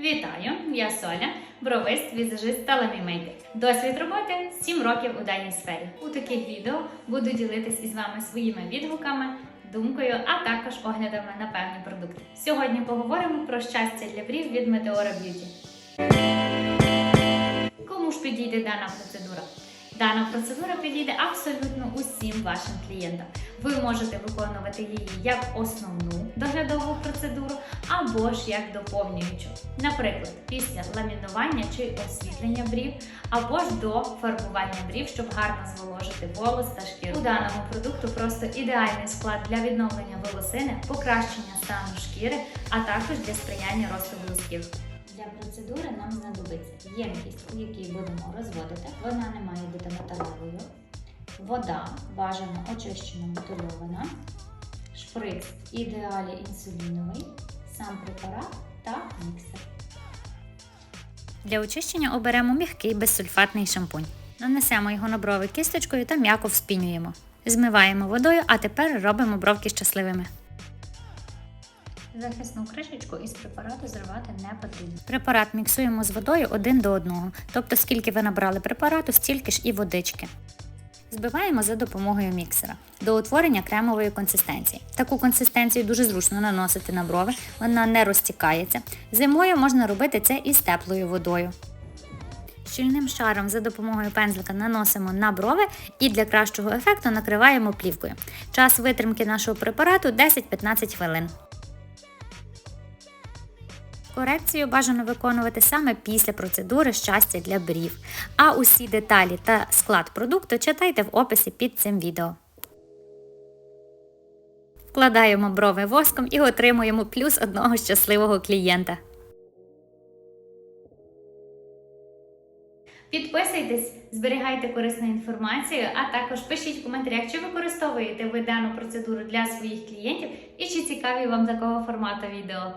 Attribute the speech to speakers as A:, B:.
A: Вітаю! Я Соля, бровист, візажист та ламімейкер. Досвід роботи 7 років у даній сфері. У таких відео буду ділитись із вами своїми відгуками, думкою, а також оглядами на певні продукти. Сьогодні поговоримо про щастя для брів від Meteora Beauty. Кому ж підійде дана процедура? Дана процедура підійде абсолютно усім вашим клієнтам. Ви можете виконувати її як основну доглядову процедуру, або ж як доповнюючу. Наприклад, після ламінування чи освітлення брів, або ж до фарбування брів, щоб гарно зволожити волос та шкіру. У даному продукту просто ідеальний склад для відновлення волосини, покращення стану шкіри, а також для сприяння росту волосків. Для процедури нам знадобиться ємкість, у якій будемо розводити. Вона не має бути. Вода бажано очищена бутильована, шприц ідеалі інсуліновий, сам препарат та міксер. Для очищення оберемо м'який безсульфатний шампунь. Нанесемо його на брови кісточкою та м'яко вспінюємо. Змиваємо водою, а тепер робимо бровки щасливими. Захисну кришечку із препарату зривати не потрібно. Препарат міксуємо з водою один до одного, тобто скільки ви набрали препарату, стільки ж і водички. Збиваємо за допомогою міксера до утворення кремової консистенції. Таку консистенцію дуже зручно наносити на брови, вона не розтікається. Зимою можна робити це із теплою водою. Щільним шаром за допомогою пензлика наносимо на брови і для кращого ефекту накриваємо плівкою. Час витримки нашого препарату 10-15 хвилин. Корекцію бажано виконувати саме після процедури щастя для брів. А усі деталі та склад продукту читайте в описі під цим відео. Вкладаємо брови воском і отримуємо плюс одного щасливого клієнта. Підписуйтесь, зберігайте корисну інформацію, а також пишіть в коментарях, чи використовуєте ви дану процедуру для своїх клієнтів і чи цікаві вам такого формату відео.